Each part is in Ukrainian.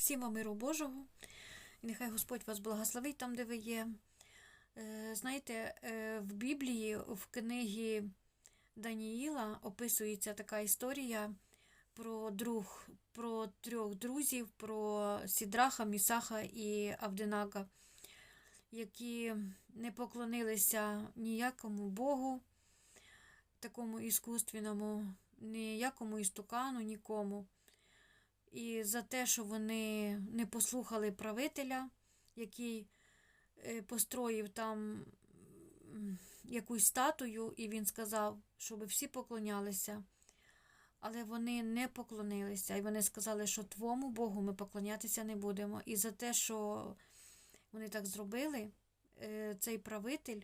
Всім вам миру Божого, і нехай Господь вас благословить там, де ви є. Е, Знаєте, е, в Біблії, в книгі Даніїла описується така історія про друг, про трьох друзів, про Сідраха, Місаха і Авденага, які не поклонилися ніякому Богу, такому іскусственному, ніякому істукану, нікому. І за те, що вони не послухали правителя, який е, построїв там якусь статую, і він сказав, щоб всі поклонялися. Але вони не поклонилися, і вони сказали, що твому Богу ми поклонятися не будемо. І за те, що вони так зробили, е, цей правитель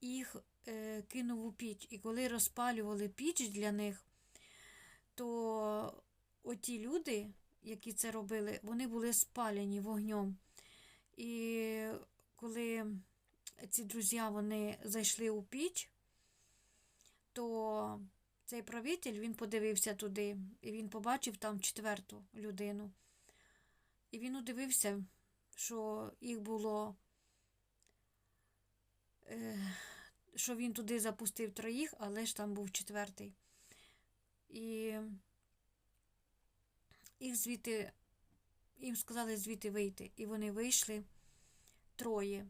їх е, кинув у піч. І коли розпалювали піч для них, то оті люди, які це робили, вони були спалені вогнем. І коли ці друзі вони зайшли у піч, то цей правитель він подивився туди, і він побачив там четверту людину. І він удивився, що їх було, е, що він туди запустив троїх, але ж там був четвертий. І їх звідти, їм сказали звідти вийти, і вони вийшли троє.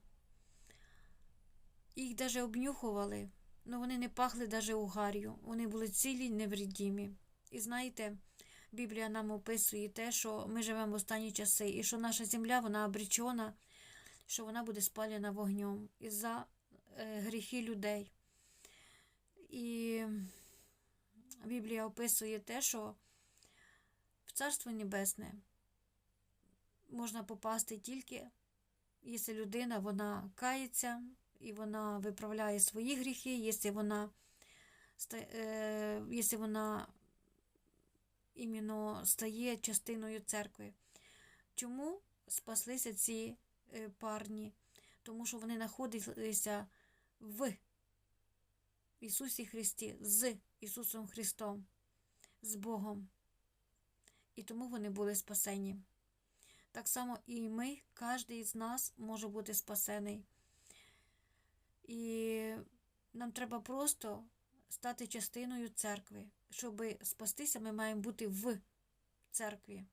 Їх навіть обнюхували, але вони не пахли навіть угар'ю, вони були цілі й невредімі. І знаєте, Біблія нам описує те, що ми живемо в останні часи, і що наша земля вона обречена, що вона буде спалена вогнем із-за е, гріхи людей. І Біблія описує те, що в Царство Небесне можна попасти тільки, якщо людина вона кається і вона виправляє свої гріхи, якщо вона, е, якщо вона іменно стає частиною церкви. Чому спаслися ці е, парні? Тому що вони знаходилися в Ісусі Христі, з Ісусом Христом, з Богом. І тому вони були спасені. Так само і ми, кожен з нас може бути спасений. І нам треба просто стати частиною церкви. Щоб спастися, ми маємо бути в церкві.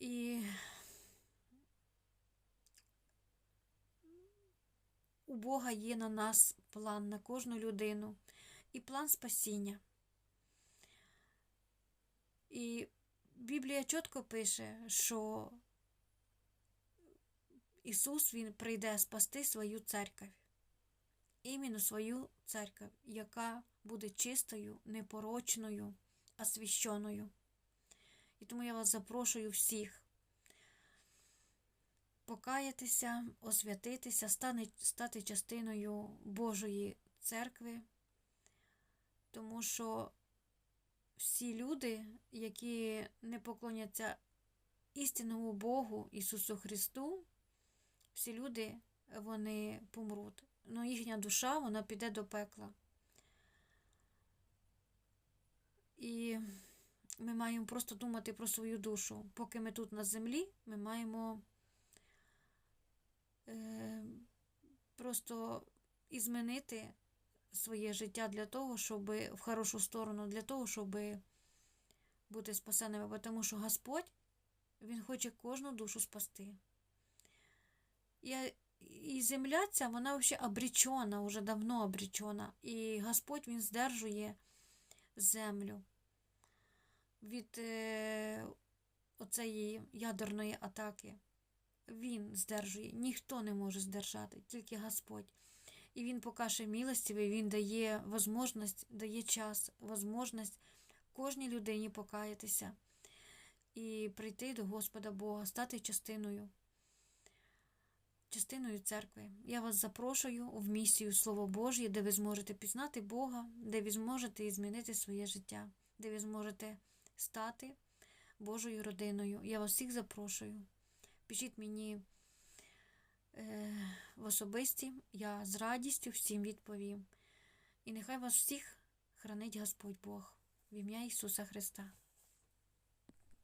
І у Бога є на нас план на кожну людину і план спасіння. І Біблія чітко пише, що Ісус Він прийде спасти свою церкву, іменно свою церкву, яка буде чистою, непорочною, освященою. І тому я вас запрошую всіх покаятися, освятитися, стати частиною Божої церкви, тому що всі люди, які не поклоняться істинному Богу Ісусу Христу, всі люди вони помруть. Ну їхня душа вона піде до пекла. І ми маємо просто думати про свою душу. Поки ми тут на землі, ми маємо е, просто ізменити своє життя для того, щоб в хорошу сторону, для того, щоб бути спасеними, тому що Господь, Він хоче кожну душу спасти. І, і земля ця, вона взагалі обречена, вже давно обречена. І Господь Він здержує землю від е, оцеї ядерної атаки. Він здержує, ніхто не може здержати, тільки Господь. І він покаже милостивий, він дає можливість, дає час, можливість кожній людині покаятися і прийти до Господа Бога, стати частиною, частиною церкви. Я вас запрошую в місію Слово Божє, де ви зможете пізнати Бога, де ви зможете змінити своє життя, де ви зможете стати Божою родиною. Я вас всіх запрошую. Пишіть мені в особисті, я з радістю всім відповім. І нехай вас всіх хранить Господь Бог в ім'я Ісуса Христа.